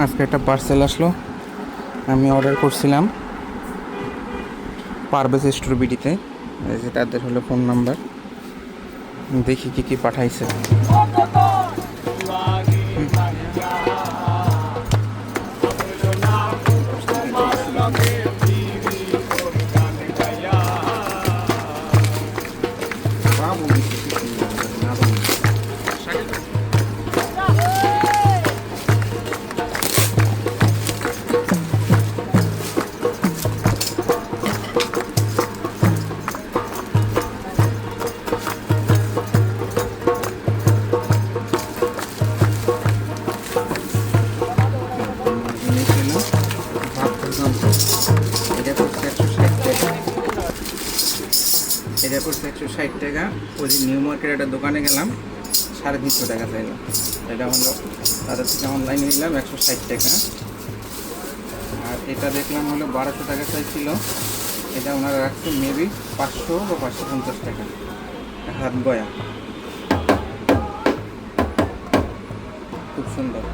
আজকে একটা পার্সেল আসলো। আমি অর্ডার করছিলাম পারভেজ স্টোর বিডিতে এই যে তাদের হলো ফোন নাম্বার দেখি কি কি পাঠাইছে। এটা এটা পড়ছে একশো ষাট টাকা। ওই যে নিউ মার্কেট একটা দোকানে গেলাম, সাড়ে তিনশো টাকা চাইলাম এটা হলো তাদের থেকে অনলাইনে নিলাম, একশো ষাট টাকা। আর এটা দেখলাম হলো বারোশো টাকা চাইছিল। এটা ওনারা রাখছে মেবি পাঁচশো বা পাঁচশো পঞ্চাশ টাকা। হাত গয়া। খুব সুন্দর।